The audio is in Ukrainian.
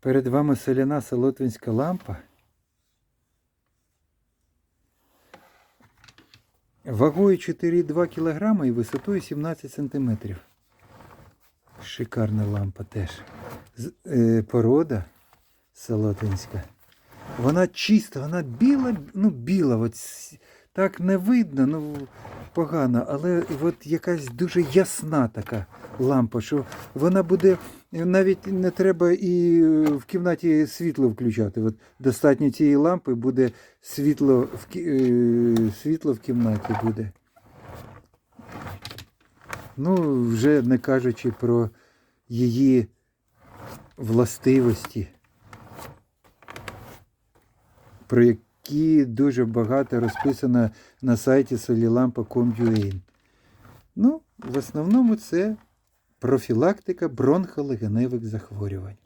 Перед вами соляна солотвинська лампа. Вагою 4,2 кг і висотою 17 см. Шикарна лампа теж. Е, порода солотвинська. Вона чиста, вона біла, ну біла, от так не видно, ну погано, але от якась дуже ясна така лампа, що вона буде, навіть не треба і в кімнаті світло включати. От достатньо цієї лампи буде світло в, е, світло в кімнаті буде. Ну, вже не кажучи про її властивості про які дуже багато розписано на сайті solilampa.com.ua. Ну, в основному це профілактика бронхолегеневих захворювань.